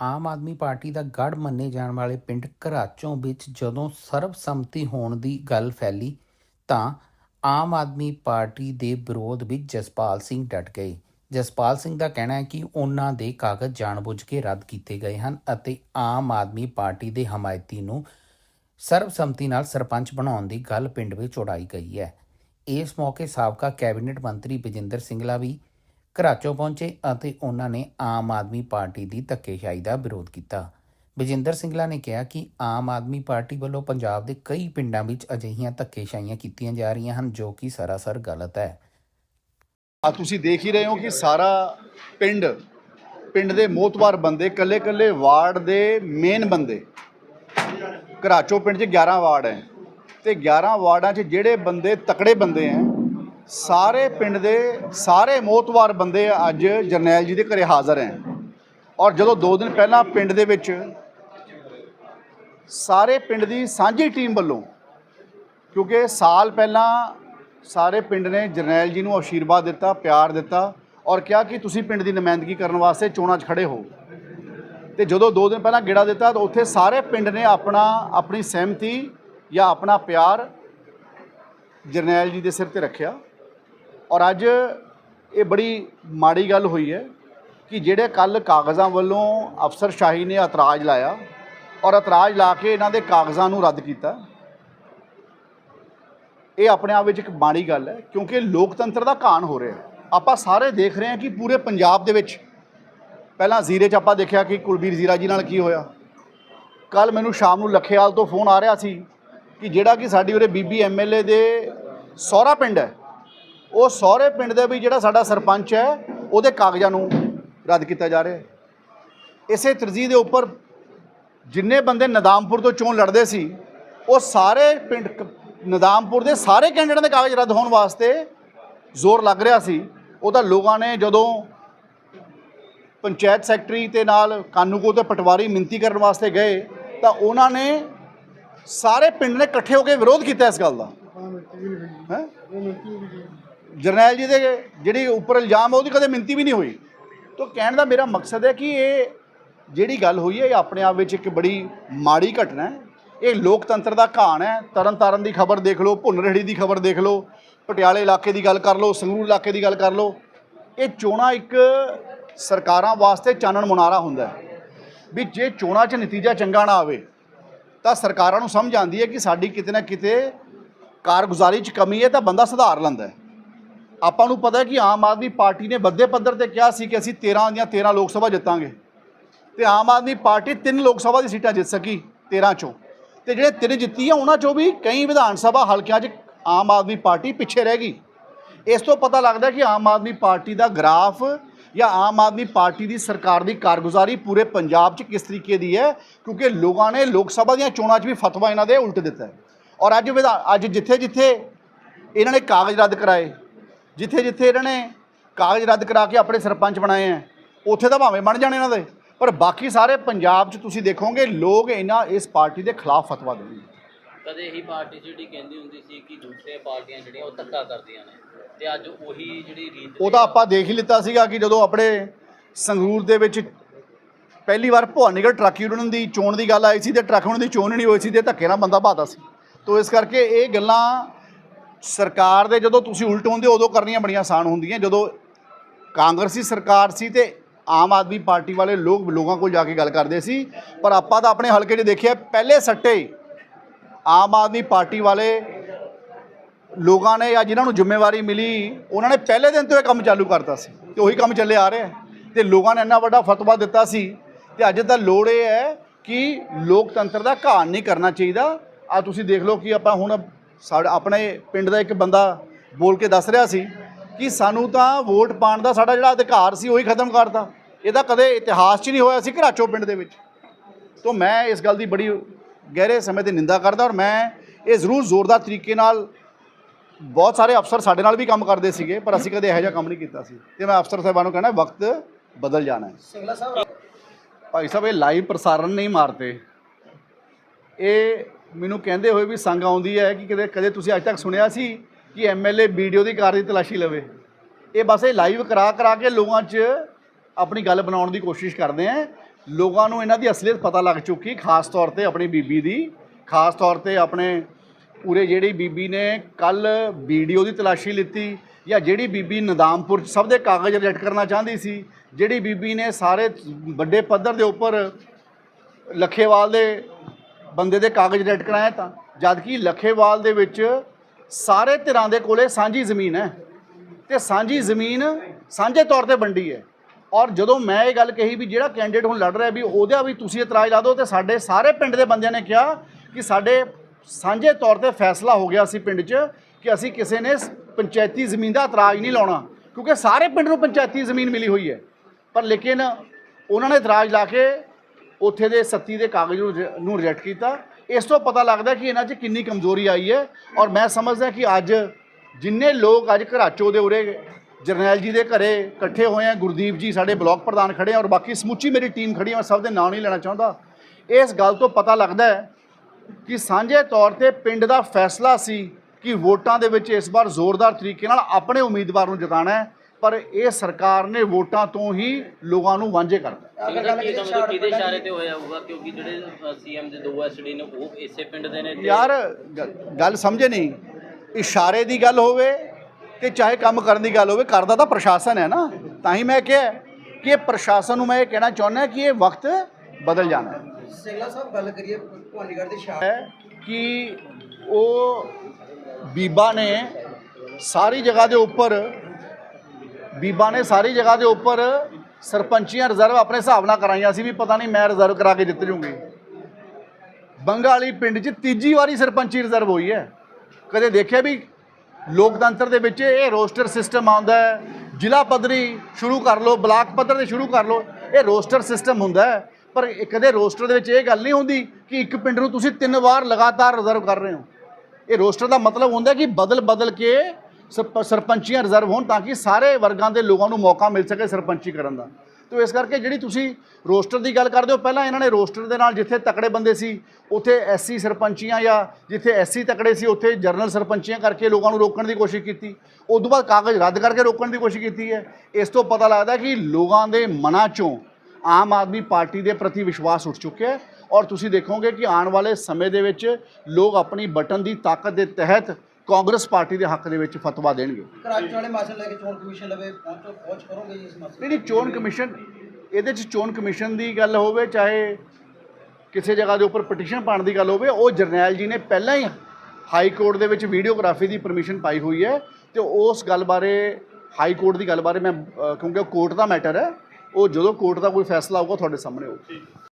Aam Aadmi party ਦਾ ਗੜ ਮੰਨੇ ਜਾਣ ਵਾਲੇ ਪਿੰਡ ਘਰਾਚੋਂ ਵਿੱਚ ਜਦੋਂ ਸਰਬਸੰਮਤੀ ਹੋਣ ਦੀ ਗੱਲ ਫੈਲੀ ਤਾਂ ਆਮ ਆਦਮੀ ਪਾਰਟੀ ਦੇ ਵਿਰੋਧ ਵਿੱਚ ਜਸਪਾਲ ਸਿੰਘ ਡਟ ਗਏ। ਜਸਪਾਲ ਸਿੰਘ ਦਾ ਕਹਿਣਾ ਹੈ ਕਿ ਉਹਨਾਂ ਦੇ ਕਾਗਜ਼ ਜਾਣਬੁੱਝ ਕੇ ਰੱਦ ਕੀਤੇ ਗਏ ਹਨ ਅਤੇ ਆਮ ਆਦਮੀ ਪਾਰਟੀ ਦੇ ਹਮਾਇਤੀ ਨੂੰ ਸਰਬਸੰਮਤੀ ਨਾਲ ਸਰਪੰਚ ਬਣਾਉਣ ਦੀ ਗੱਲ ਪਿੰਡ ਵਿੱਚ ਉਡਾਈ ਗਈ ਹੈ। ਇਸ ਮੌਕੇ ਸਾਬਕਾ ਕੈਬਨਿਟ ਮੰਤਰੀ ਬਜਿੰਦਰ ਸਿੰਗਲਾ ਵੀ ਘਰਾਚੋਂ ਪਹੁੰਚੇ ਅਤੇ ਉਹਨਾਂ ਨੇ ਆਮ ਆਦਮੀ ਪਾਰਟੀ ਦੀ ਧੱਕੇਸ਼ਾਹੀ ਦਾ ਵਿਰੋਧ ਕੀਤਾ। ਬਜਿੰਦਰ ਸਿੰਗਲਾ ਨੇ ਕਿਹਾ ਕਿ ਆਮ ਆਦਮੀ ਪਾਰਟੀ ਵੱਲੋਂ ਪੰਜਾਬ ਦੇ ਕਈ ਪਿੰਡਾਂ ਵਿੱਚ ਅਜਿਹੀਆਂ ਧੱਕੇਸ਼ਾਹੀਆਂ ਕੀਤੀਆਂ ਜਾ ਰਹੀਆਂ ਹਨ ਜੋ ਕਿ ਸਰਾਸਰ ਗਲਤ ਹੈ। ਆ ਤੁਸੀਂ ਦੇਖ ਹੀ ਰਹੇ ਹੋ ਕਿ ਸਾਰਾ ਪਿੰਡ ਪਿੰਡ ਦੇ ਮੋਤਵਾਰ ਬੰਦੇ ਕੱਲੇ ਕੱਲੇ ਵਾਰਡ ਦੇ ਮੇਨ ਬੰਦੇ। ਘਰਾਚੋ ਪਿੰਡ 'ਚ 11 ਵਾਰਡ ਹੈ ਤੇ 11 ਵਾਰਡਾਂ 'ਚ ਜਿਹੜੇ ਬੰਦੇ ਤਕੜੇ ਬੰਦੇ ਹੈ ਸਾਰੇ ਪਿੰਡ ਦੇ ਸਾਰੇ ਮੋਤਵਾਰ ਬੰਦੇ ਅੱਜ ਜਰਨੈਲ ਜੀ ਦੇ ਘਰੇ ਹਾਜ਼ਰ ਹੈ। ਔਰ ਜਦੋਂ 2 ਦਿਨ ਪਹਿਲਾਂ ਪਿੰਡ ਦੇ ਵਿੱਚ ਸਾਰੇ ਪਿੰਡ ਦੀ ਸਾਂਝੀ ਟੀਮ ਵੱਲੋਂ, ਕਿਉਂਕਿ ਸਾਲ ਪਹਿਲਾਂ ਸਾਰੇ ਪਿੰਡ ਨੇ ਜਰਨੈਲ ਜੀ ਨੂੰ ਆਸ਼ੀਰਵਾਦ ਦਿੱਤਾ, ਪਿਆਰ ਦਿੱਤਾ ਔਰ ਕਿਹਾ ਕਿ ਤੁਸੀਂ ਪਿੰਡ ਦੀ ਨੁਮਾਇੰਦਗੀ ਕਰਨ ਵਾਸਤੇ ਚੋਣਾਂ 'ਚ ਖੜੇ ਹੋ। ਤੇ ਜਦੋਂ 2 ਦਿਨ ਪਹਿਲਾਂ ਗੇੜਾ ਦਿੱਤਾ, ਤਾਂ ਉੱਥੇ ਸਾਰੇ ਪਿੰਡ ਨੇ ਆਪਣਾ, ਆਪਣੀ ਸਹਿਮਤੀ ਜਾਂ ਆਪਣਾ ਪਿਆਰ ਜਰਨੈਲ ਜੀ ਦੇ ਸਿਰ ਤੇ ਰੱਖਿਆ। ਔਰ ਅੱਜ ਇਹ ਬੜੀ ਮਾੜੀ ਗੱਲ ਹੋਈ ਹੈ ਕਿ ਜਿਹੜੇ ਕੱਲ ਕਾਗਜ਼ਾਂ ਵੱਲੋਂ ਅਫਸਰ ਸ਼ਾਹੀ ਨੇ ਇਤਰਾਜ਼ ਲਾਇਆ ਔਰ ਇਤਰਾਜ਼ ਲਾ ਕੇ ਇਹਨਾਂ ਦੇ ਕਾਗਜ਼ਾਂ ਨੂੰ ਰੱਦ ਕੀਤਾ, ਇਹ ਆਪਣੇ ਆਪ ਵਿੱਚ ਇੱਕ ਮਾੜੀ ਗੱਲ ਹੈ ਕਿਉਂਕਿ ਲੋਕਤੰਤਰ ਦਾ ਘਾਣ ਹੋ ਰਿਹਾ ਆਪਾਂ ਸਾਰੇ ਦੇਖ ਰਹੇ ਹਾਂ ਕਿ ਪੂਰੇ ਪੰਜਾਬ ਦੇ ਵਿੱਚ ਪਹਿਲਾਂ ਜ਼ੀਰੇ 'ਚ ਆਪਾਂ ਦੇਖਿਆ ਕਿ ਕੁਲਬੀਰ ਜ਼ੀਰਾ ਜੀ ਨਾਲ ਕੀ ਹੋਇਆ। ਕੱਲ ਮੈਨੂੰ ਸ਼ਾਮ ਨੂੰ ਲੱਖੇਵਾਲ ਤੋਂ ਫੋਨ ਆ ਰਿਹਾ ਸੀ ਕਿ ਜਿਹੜਾ ਕਿ ਸਾਡੀ ਉਰੇ ਬੀਬੀ ਐਮਐਲਏ ਦੇ ਸਹੁਰਾ ਪਿੰਡ ਹੈ ਉਹ ਸਹੁਰੇ ਪਿੰਡ ਦੇ ਵੀ ਜਿਹੜਾ ਸਾਡਾ ਸਰਪੰਚ ਹੈ, ਉਹਦੇ ਕਾਗਜ਼ਾਂ ਨੂੰ ਰੱਦ ਕੀਤਾ ਜਾ ਰਿਹਾ ਇਸੇ ਤਰਜੀਹ ਦੇ ਉੱਪਰ ਜਿੰਨੇ ਬੰਦੇ ਨਦਾਮਪੁਰ ਤੋਂ ਚੋਣ ਲੜਦੇ ਸੀ, ਉਹ ਸਾਰੇ ਪਿੰਡ ਕ- ਨਦਾਮਪੁਰ ਦੇ ਸਾਰੇ ਕੈਂਡੀਡੇਟਾਂ ਦੇ ਕਾਗਜ਼ ਰੱਦ ਹੋਣ ਵਾਸਤੇ ਜ਼ੋਰ ਲੱਗ ਰਿਹਾ ਸੀ। ਉਹਦਾ ਲੋਕਾਂ ਨੇ ਜਦੋਂ ਪੰਚਾਇਤ ਸੈਕਟਰੀ ਤੇ ਨਾਲ ਕਾਨੂੰਗੋ ਤੇ ਪਟਵਾਰੀ ਮਿੰਤੀ ਕਰਨ ਵਾਸਤੇ ਗਏ, ਤਾਂ ਉਹਨਾਂ ਨੇ ਸਾਰੇ ਪਿੰਡ ਨੇ ਇਕੱਠੇ ਹੋ ਕੇ ਵਿਰੋਧ ਕੀਤਾ ਇਸ ਗੱਲ ਦਾ। ਹੈ? ਜਰਨੈਲ ਜੀ ਦੇ ਜਿਹੜੀ ਉੱਪਰ ਇਲਜ਼ਾਮ ਹੈ ਉਹਦੀ ਕਦੇ ਮਿੰਤੀ ਵੀ ਨਹੀਂ ਹੋਈ। ਤਾਂ ਕਹਿਣ ਦਾ ਮੇਰਾ ਮਕਸਦ ਹੈ ਕਿ ਇਹ ਜਿਹੜੀ ਗੱਲ ਹੋਈ ਹੈ, ਇਹ ਆਪਣੇ ਆਪ ਵਿੱਚ ਇੱਕ ਬੜੀ ਮਾੜੀ ਘਟਨਾ ਹੈ। ਇਹ ਲੋਕਤੰਤਰ ਦਾ ਘਾਣ ਹੈ। ਤਰਨਤਾਰਨ ਦੀ ਖਬਰ ਦੇਖ ਲਓ, ਭੁੰਨਰਹੜੀ ਦੀ ਖਬਰ ਦੇਖ ਲਓ, ਪਟਿਆਲੇ ਇਲਾਕੇ ਦੀ ਗੱਲ ਕਰ ਲਓ, ਸੰਗਰੂਰ ਇਲਾਕੇ ਦੀ ਗੱਲ ਕਰ ਲਓ। ਇਹ ਚੋਣਾਂ ਇੱਕ ਸਰਕਾਰਾਂ ਵਾਸਤੇ ਚਾਨਣ ਮੁਨਾਰਾ ਹੁੰਦਾ ਹੈ। ਵੀ ਜੇ ਚੋਣਾਂ 'ਚ ਨਤੀਜਾ ਚੰਗਾ ਨਾ ਆਵੇ, ਤਾਂ ਸਰਕਾਰਾਂ ਨੂੰ ਸਮਝ ਆਉਂਦੀ ਹੈ ਕਿ ਸਾਡੀ ਕਿਤੇ ਨਾ ਕਿਤੇ ਕਾਰਗੁਜ਼ਾਰੀ 'ਚ ਕਮੀ ਹੈ, ਤਾਂ ਬੰਦਾ ਸੁਧਾਰ ਲੈਂਦਾ ਹੈ। ਆਪਾਂ ਨੂੰ ਪਤਾ ਹੈ ਕਿ ਆਮ ਆਦਮੀ ਪਾਰਟੀ ਨੇ ਵੱਡੇ ਪੱਧਰ ਤੇ ਕਿਹਾ ਸੀ ਕਿ ਅਸੀਂ 13 ਦੀਆਂ 13 ਲੋਕ ਸਭਾ ਜਿੱਤਾਂਗੇ। ਤੇ ਆਮ ਆਦਮੀ ਪਾਰਟੀ ਤਿੰਨ ਲੋਕ ਸਭਾ ਦੀ ਸੀਟਾਂ ਜਿੱਤ ਸਕੀ 13 ਚੋਂ। ਤੇ ਜਿਹੜੇ ਤਿੰਨ ਜਿੱਤੀ ਆ, ਉਹਨਾਂ ਚੋਂ ਵੀ ਕਈ ਵਿਧਾਨ ਸਭਾ ਹਲਕਿਆਂ 'ਚ ਆਮ ਆਦਮੀ ਪਾਰਟੀ ਪਿੱਛੇ ਰਹਿ ਗਈ। ਇਸ ਤੋਂ ਪਤਾ ਲੱਗਦਾ ਕਿ ਆਮ ਆਦਮੀ ਪਾਰਟੀ ਦਾ ਗ੍ਰਾਫ ਜਾਂ ਆਮ ਆਦਮੀ ਪਾਰਟੀ ਦੀ ਸਰਕਾਰ ਦੀ ਕਾਰਗੁਜ਼ਾਰੀ ਪੂਰੇ ਪੰਜਾਬ 'ਚ ਕਿਸ ਤਰੀਕੇ ਦੀ ਹੈ, ਕਿਉਂਕਿ ਲੋਕਾਂ ਨੇ ਲੋਕ ਸਭਾ ਦੀਆਂ ਚੋਣਾਂ 'ਚ ਵੀ ਫਤਵਾ ਇਹਨਾਂ ਦੇ ਉਲਟ ਦਿੱਤਾ ਔਰ ਅੱਜ ਵਿਧਾ- ਅੱਜ ਜਿੱਥੇ ਜਿੱਥੇ ਇਹਨਾਂ ਨੇ ਕਾਗਜ਼ ਰੱਦ ਕਰਾਏ ਜਿੱਥੇ ਜਿੱਥੇ ਇਹਨਾਂ ਨੇ ਕਾਗਜ਼ ਰੱਦ ਕਰਾ ਕੇ ਆਪਣੇ ਸਰਪੰਚ ਬਣਾਏ ਆ ਉੱਥੇ ਤਾਂ ਭਾਵੇਂ ਬਣ ਜਾਣ ਇਹਨਾਂ ਦੇ। ਪਰ ਬਾਕੀ ਸਾਰੇ ਪੰਜਾਬ 'ਚ ਤੁਸੀਂ ਦੇਖੋਗੇ ਲੋਕ ਇਹਨਾਂ ਇਸ ਪਾਰਟੀ ਦੇ ਖਿਲਾਫ ਫਤਵਾ ਦੇਣਗੇ ਕਦੇ ਹੀ ਪਾਰਟੀ ਜਿਹੜੀ ਕਹਿੰਦੀ ਹੁੰਦੀ ਸੀ ਕਿ ਦੂਸਰੀਆਂ ਪਾਰਟੀਆਂ ਜਿਹੜੀਆਂ ਉਹ ਧੱਕਾ ਕਰਦੀਆਂ ਨੇ। ਤੇ ਅੱਜ ਉਹੀ ਜਿਹੜੀ ਰੀਤ ਉਹ ਤਾਂ ਆਪਾਂ ਦੇਖ ਹੀ ਲਿੱਤਾ ਸੀਗਾ ਕਿ ਜਦੋਂ ਆਪਣੇ ਸੰਗਰੂਰ ਦੇ ਵਿੱਚ ਪਹਿਲੀ ਵਾਰ ਭਵਾਨੀਗੜ੍ਹ ਟਰੱਕ ਯੂਨੀਅਨ ਦੀ ਚੋਣ ਦੀ ਗੱਲ ਆਈ ਸੀ ਤੇ ਟਰੱਕ ਯੂਨੀਅਨ ਦੀ ਚੋਣ ਨਹੀਂ ਹੋਈ ਸੀ ਤੇ ਧੱਕੇ ਨਾਲ ਬੰਦਾ ਭਾਤਾ ਸੀ। ਤੋ ਇਸ ਕਰਕੇ ਇਹ ਗੱਲਾਂ ਸਰਕਾਰ ਦੇ ਜਦੋਂ ਤੁਸੀਂ ਉਲਟ ਹੁੰਦੇ ਹੋ, ਉਦੋਂ ਕਰਨੀਆਂ ਬੜੀਆਂ ਆਸਾਨ ਹੁੰਦੀਆਂ। ਜਦੋਂ ਕਾਂਗਰਸੀ ਸਰਕਾਰ ਸੀ ਤੇ ਆਮ ਆਦਮੀ ਪਾਰਟੀ ਵਾਲੇ ਲੋਕ ਲੋਕਾਂ ਕੋਲ ਜਾ ਕੇ ਗੱਲ ਕਰਦੇ ਸੀ ਪਰ ਆਪਾਂ ਤਾਂ ਆਪਣੇ ਹਲਕੇ 'ਚ ਦੇਖਿਆ ਪਹਿਲੇ ਸੱਟੇ ਆਮ ਆਦਮੀ ਪਾਰਟੀ ਵਾਲੇ ਲੋਕਾਂ ਨੇ ਜਾਂ ਜਿਨ੍ਹਾਂ ਨੂੰ ਜ਼ਿੰਮੇਵਾਰੀ ਮਿਲੀ ਉਹਨਾਂ ਨੇ ਪਹਿਲੇ ਦਿਨ ਤੋਂ ਇਹ ਕੰਮ ਚਾਲੂ ਕਰਤਾ ਸੀ ਤੇ ਉਹੀ ਕੰਮ ਚੱਲੇ ਆ ਰਿਹਾ ਹੈ ਤੇ ਲੋਕਾਂ ਨੇ ਇੰਨਾ ਵੱਡਾ ਫਤਵਾ ਦਿੱਤਾ ਸੀ ਤੇ ਅੱਜ ਤਾਂ ਲੋੜ ਇਹ ਹੈ ਕਿ ਲੋਕਤੰਤਰ ਦਾ ਘਾਣ ਨਹੀਂ ਕਰਨਾ ਚਾਹੀਦਾ। ਆ ਤੁਸੀਂ ਦੇਖ ਲਓ ਕਿ ਆਪਾਂ ਹੁਣ ਸਾਡੇ ਆਪਣੇ ਪਿੰਡ ਦਾ ਇੱਕ ਬੰਦਾ ਬੋਲ ਕੇ ਦੱਸ ਰਿਹਾ ਸੀ ਕਿ ਸਾਨੂੰ ਤਾਂ ਵੋਟ ਪਾਉਣ ਦਾ ਸਾਡਾ ਜਿਹੜਾ ਅਧਿਕਾਰ ਸੀ ਉਹੀ ਖਤਮ ਕਰਤਾ। ਇਹ ਤਾਂ ਕਦੇ ਇਤਿਹਾਸ 'ਚ ਨਹੀਂ ਹੋਇਆ ਸੀ ਘਰਾਚੋ ਪਿੰਡ ਦੇ ਵਿੱਚ। ਤੋਂ ਮੈਂ ਇਸ ਗੱਲ ਦੀ ਬੜੀ ਗਹਿਰੇ ਸਮੇਂ ਤੇ ਨਿੰਦਾ ਕਰਦਾ ਔਰ ਮੈਂ ਇਹ ਜ਼ਰੂਰ ਜ਼ੋਰਦਾਰ ਤਰੀਕੇ ਨਾਲ ਬਹੁਤ ਸਾਰੇ ਅਫਸਰ ਸਾਡੇ ਨਾਲ ਵੀ ਕੰਮ ਕਰਦੇ ਸੀਗੇ ਪਰ ਅਸੀਂ ਕਦੇ ਇਹੋ ਜਿਹਾ ਕੰਮ ਨਹੀਂ ਕੀਤਾ ਸੀ। ਤੇ ਮੈਂ ਅਫਸਰ ਸਾਹਿਬਾਨ ਨੂੰ ਕਹਿਣਾ ਵਕਤ ਬਦਲ ਜਾਣਾ ਹੈ। ਭਾਈ ਸਾਹਿਬ ਇਹ ਲਾਈਵ ਪ੍ਰਸਾਰਣ ਨਹੀਂ ਮਾਰਤੇ ਇਹ ਮੈਨੂੰ ਕਹਿੰਦੇ ਹੋਏ ਵੀ ਸੰਗ ਆਉਂਦੀ ਹੈ ਕਿ ਕਦੇ ਕਦੇ ਤੁਸੀਂ ਅੱਜ ਤੱਕ ਸੁਣਿਆ ਸੀ ਕਿ ਐਮਐਲਏ ਵੀਡੀਓ ਦੀ ਕਾਰ ਦੀ ਤਲਾਸ਼ੀ ਲਵੇ? ਇਹ ਬਸ ਇਹ ਲਾਈਵ ਕਰਾ ਕਰਾ ਕੇ ਲੋਕਾਂ 'ਚ ਆਪਣੀ ਗੱਲ ਬਣਾਉਣ ਦੀ ਕੋਸ਼ਿਸ਼ ਕਰਦੇ ਆ। ਲੋਕਾਂ ਨੂੰ ਇਹਨਾਂ ਦੀ ਅਸਲੀਅਤ ਪਤਾ ਲੱਗ ਚੁੱਕੀ, ਖਾਸ ਤੌਰ ਤੇ ਆਪਣੀ ਬੀਬੀ ਦੀ। ਖਾਸ ਤੌਰ ਤੇ ਆਪਣੇ ਪੂਰੇ ਜਿਹੜੀ ਬੀਬੀ ਨੇ ਕੱਲ ਵੀਡੀਓ ਦੀ ਤਲਾਸ਼ੀ ਲਿੱਤੀ ਜਾਂ ਜਿਹੜੀ ਬੀਬੀ ਨਦਾਮਪੁਰ 'ਚ ਸਭ ਦੇ ਕਾਗਜ਼ ਰਿਜੈਕਟ ਕਰਨਾ ਚਾਹੁੰਦੀ ਸੀ, ਜਿਹੜੀ ਬੀਬੀ ਨੇ ਸਾਰੇ ਵੱਡੇ ਪੱਧਰ ਦੇ ਉੱਪਰ ਲੱਖੇਵਾਲ ਦੇ ਬੰਦੇ ਦੇ ਕਾਗਜ਼ ਰੈਡ ਕਰਾਏ ਤਾਂ। ਜਦ ਕਿ ਲੱਖੇਵਾਲ ਦੇ ਵਿੱਚ ਸਾਰੇ ਧਿਰਾਂ ਦੇ ਕੋਲੇ ਸਾਂਝੀ ਜ਼ਮੀਨ ਹੈ। ਤੇ ਸਾਂਝੀ ਜ਼ਮੀਨ ਸਾਂਝੇ ਤੌਰ ਤੇ ਵੰਡੀ ਹੈ। ਔਰ ਜਦੋਂ ਮੈਂ ਇਹ ਗੱਲ ਕਹੀ ਵੀ ਜਿਹੜਾ ਕੈਂਡੀਡੇਟ ਹੁਣ ਲੜ ਰਿਹਾ ਵੀ ਉਹਦਾ ਵੀ ਤੁਸੀਂ ਇਤਰਾਜ਼ ਲਾ ਦਿਓ ਤੇ ਸਾਡੇ ਸਾਰੇ ਪਿੰਡ ਦੇ ਬੰਦਿਆਂ ਨੇ ਕਿਹਾ ਕਿ ਸਾਡੇ ਸਾਂਝੇ ਤੌਰ ਤੇ ਫੈਸਲਾ ਹੋ ਗਿਆ ਸੀ ਪਿੰਡ 'ਚ ਕਿ ਅਸੀਂ ਕਿਸੇ ਨੇ ਪੰਚਾਇਤੀ ਜ਼ਮੀਨ ਦਾ ਇਤਰਾਜ਼ ਨਹੀਂ ਲਾਉਣਾ। ਕਿਉਂਕਿ ਸਾਰੇ ਪਿੰਡ ਨੂੰ ਪੰਚਾਇਤੀ ਜ਼ਮੀਨ ਮਿਲੀ ਹੋਈ ਹੈ। ਪਰ ਲੇਕਿਨ ਉਹਨਾਂ ਨੇ ਇਤਰਾਜ਼ ਲਾ ਕੇ ਉੱਥੇ ਦੇ ਸੱਤੀ ਦੇ ਕਾਗਜ਼ ਨੂੰ ਰਿ- ਨੂੰ ਰਿਜੈਕਟ ਕੀਤਾ। ਇਸ ਤੋਂ ਪਤਾ ਲੱਗਦਾ ਕਿ ਇਹਨਾਂ 'ਚ ਕਿੰਨੀ ਕਮਜ਼ੋਰੀ ਆਈ ਹੈ ਔਰ ਮੈਂ ਸਮਝਦਾ ਕਿ ਅੱਜ ਜਿੰਨੇ ਲੋਕ ਅੱਜ ਘਰਾਚੋ ਦੇ ਉਰੇ ਜਰਨੈਲ ਜੀ ਦੇ ਘਰੇ ਇਕੱਠੇ ਹੋਏ ਆ, ਗੁਰਦੀਪ ਜੀ ਸਾਡੇ ਬਲਾਕ ਪ੍ਰਧਾਨ ਖੜੇ ਆ ਔਰ ਬਾਕੀ ਸਮੁੱਚੀ ਮੇਰੀ ਟੀਮ ਖੜੀ ਆ, ਮੈਂ ਸਭ ਦੇ ਨਾਂ ਨਹੀਂ ਲੈਣਾ ਚਾਹੁੰਦਾ। ਇਸ ਗੱਲ ਤੋਂ ਪਤਾ ਲੱਗਦਾ ਹੈ ਕਿ ਸਾਂਝੇ ਤੌਰ ਤੇ ਪਿੰਡ ਦਾ ਫੈਸਲਾ ਸੀ ਕਿ ਵੋਟਾਂ ਦੇ ਵਿੱਚ ਇਸ ਵਾਰ ਜ਼ੋਰਦਾਰ ਤਰੀਕੇ ਨਾਲ ਆਪਣੇ ਉਮੀਦਵਾਰ ਨੂੰ ਜਿਤਾਣਾ ਹੈ। ਪਰ ਇਹ ਸਰਕਾਰ ਨੇ ਵੋਟਾਂ ਤੋਂ ਹੀ ਲੋਕਾਂ ਨੂੰ ਵਾਂਝੇ ਕਰਤਾ ਸਿੰਘ ਸਾਹਿਬ ਕੀ ਸਮਝੋ ਕਿਹਦੇ ਇਸ਼ਾਰੇ ਤੇ ਹੋਇਆ ਹੋਊਗਾ? ਕਿਉਂਕਿ ਜਿਹੜੇ ਸੀਐਮ ਦੇ ਦੋ ਐਸਡੀ ਨੇ ਉਹ ਇਸੇ ਪਿੰਡ ਦੇ ਨੇ ਯਾਰ ਗੱਲ ਸਮਝੇ ਨਹੀਂ। ਇਸ਼ਾਰੇ ਦੀ ਗੱਲ ਹੋਵੇ ਤੇ ਚਾਹੇ ਕੰਮ ਕਰਨ ਦੀ ਗੱਲ ਹੋਵੇ ਕਰਦਾ ਤਾਂ ਪ੍ਰਸ਼ਾਸਨ ਹੈ ਨਾ। ਤਾਂ ਹੀ ਮੈਂ ਕਿਹਾ ਕਿ ਇਹ ਪ੍ਰਸ਼ਾਸਨ ਨੂੰ ਮੈਂ ਇਹ ਕਹਿਣਾ ਚਾਹੁੰਦਾ ਕਿ ਇਹ ਵਕਤ ਬਦਲ ਜਾਣਾ ਹੈ। ਸਿੰਗਲਾ ਸਾਹਿਬ ਗੱਲ ਕਰੀਏ ਭਵਾਨੀਗੜ੍ਹ ਦੇ ਸ਼ਾਹ। ਹੈ ਕਿ ਉਹ ਬੀਬਾ ਨੇ ਸਾਰੀ ਜਗ੍ਹਾ ਦੇ ਉੱਪਰ ਬੀਬਾ ਨੇ ਸਾਰੀ ਜਗ੍ਹਾ ਦੇ ਉੱਪਰ ਸਰਪੰਚੀਆਂ ਰਿਜ਼ਰਵ ਆਪਣੇ ਹਿਸਾਬ ਨਾਲ ਕਰਾਈਆਂ ਸੀ ਵੀ ਪਤਾ ਨਹੀਂ ਮੈਂ ਰਿਜ਼ਰਵ ਕਰਾ ਕੇ ਜਿੱਤ ਜੂੰਗੀ ਬੰਗਾਲੀ ਪਿੰਡ 'ਚ ਤੀਜੀ ਵਾਰੀ ਸਰਪੰਚੀ ਰਿਜ਼ਰਵ ਹੋਈ ਹੈ। ਕਦੇ ਦੇਖਿਆ ਵੀ ਲੋਕਤੰਤਰ ਦੇ ਵਿੱਚ ਇਹ ਰੋਸਟਰ ਸਿਸਟਮ ਆਉਂਦਾ ਹੈ, ਜ਼ਿਲ੍ਹਾ ਪੱਧਰੀ ਸ਼ੁਰੂ ਕਰ ਲਓ, ਬਲਾਕ ਪੱਧਰ ਤੇ ਸ਼ੁਰੂ ਕਰ ਲਓ, ਇਹ ਰੋਸਟਰ ਸਿਸਟਮ ਹੁੰਦਾ ਹੈ। ਪਰ ਕਦੇ ਰੋਸਟਰ ਦੇ ਵਿੱਚ ਇਹ ਗੱਲ ਨਹੀਂ ਹੁੰਦੀ ਕਿ ਇੱਕ ਪਿੰਡ ਨੂੰ ਤੁਸੀਂ ਤਿੰਨ ਵਾਰ ਲਗਾਤਾਰ ਰਿਜ਼ਰਵ ਕਰ ਰਹੇ ਹੋ। ਇਹ ਰੋਸਟਰ ਦਾ ਮਤਲਬ ਹੁੰਦਾ ਕਿ ਬਦਲ ਬਦਲ ਕੇ ਸਰਪੰਚੀਆਂ ਰਿਜ਼ਰਵ ਹੋਣ ਤਾਂ ਕਿ ਸਾਰੇ ਵਰਗਾਂ ਦੇ ਲੋਕਾਂ ਨੂੰ ਮੌਕਾ ਮਿਲ ਸਕੇ ਸਰਪੰਚੀ ਕਰਨ ਦਾ। ਤੋ ਇਸ ਕਰਕੇ ਜਿਹੜੀ ਤੁਸੀਂ ਰੋਸਟਰ ਦੀ ਗੱਲ ਕਰਦੇ ਹੋ, ਪਹਿਲਾਂ ਇਹਨਾਂ ਨੇ ਰੋਸਟਰ ਦੇ ਨਾਲ ਜਿੱਥੇ ਤਕੜੇ ਬੰਦੇ ਸੀ, ਉੱਥੇ ਐਸਸੀ ਸਰਪੰਚੀਆਂ ਜਾਂ ਜਿੱਥੇ ਐਸਸੀ ਤਕੜੇ ਸੀ, ਉੱਥੇ ਜਰਨਲ ਸਰਪੰਚੀਆਂ ਕਰਕੇ ਲੋਕਾਂ ਨੂੰ ਰੋਕਣ ਦੀ ਕੋਸ਼ਿਸ਼ ਕੀਤੀ। ਉਸ ਤੋਂ ਬਾਅਦ ਕਾਗਜ਼ ਰੱਦ ਕਰਕੇ ਰੋਕਣ ਦੀ ਕੋਸ਼ਿਸ਼ ਕੀਤੀ ਹੈ। ਇਸ ਤੋਂ ਪਤਾ ਲੱਗਦਾ ਕਿ ਲੋਕਾਂ ਦੇ ਮਨਾਂ ਚੋਂ ਆਮ ਆਦਮੀ ਪਾਰਟੀ ਦੇ ਪ੍ਰਤੀ ਵਿਸ਼ਵਾਸ ਉੱਠ ਚੁੱਕਿਆ ਹੈ। ਔਰ ਤੁਸੀਂ ਦੇਖੋਗੇ ਕਿ ਆਉਣ ਵਾਲੇ ਸਮੇਂ ਦੇ ਵਿੱਚ ਲੋਕ ਆਪਣੀ ਬਟਨ ਦੀ ਤਾਕਤ ਦੇ ਤਹਿਤ ਕਾਂਗਰਸ ਪਾਰਟੀ ਦੇ ਹੱਕ ਦੇ ਵਿੱਚ ਫਤਵਾ ਦੇਣਗੇ। ਕਰਾਚੀ ਵਾਲੇ ਮਾਸਲ ਲੈ ਕੇ ਚੋਣ ਕਮਿਸ਼ਨ ਲਵੇ ਪਹੁੰਚੋ ਪਹੁੰਚ ਕਰੋਗੇ ਇਸ ਮਸਲੇ ਨਹੀਂ ਨਹੀਂ ਚੋਣ ਕਮਿਸ਼ਨ ਇਹਦੇ 'ਚ ਚੋਣ ਕਮਿਸ਼ਨ ਦੀ ਗੱਲ ਹੋਵੇ ਚਾਹੇ ਕਿਸੇ ਜਗ੍ਹਾ ਦੇ ਉੱਪਰ ਪਟੀਸ਼ਨ ਪਾਉਣ ਦੀ ਗੱਲ ਹੋਵੇ ਉਹ ਜਰਨੈਲ ਜੀ ਨੇ ਪਹਿਲਾਂ ਹੀ ਹਾਈ ਕੋਰਟ ਦੇ ਵਿੱਚ ਵੀਡੀਓਗ੍ਰਾਫੀ ਦੀ ਪਰਮਿਸ਼ਨ ਪਾਈ ਹੋਈ ਹੈ ਤੇ ਉਸ ਗੱਲ ਬਾਰੇ ਹਾਈ ਕੋਰਟ ਦੀ ਗੱਲ ਬਾਰੇ ਮੈਂ ਕਿਉਂਕਿ ਉਹ ਕੋਰਟ ਦਾ ਮੈਟਰ ਹੈ ਉਹ ਜਦੋਂ ਕੋਰਟ ਦਾ ਕੋਈ ਫੈਸਲਾ ਆਊਗਾ ਤੁਹਾਡੇ ਸਾਹਮਣੇ ਹੋਊਗਾ।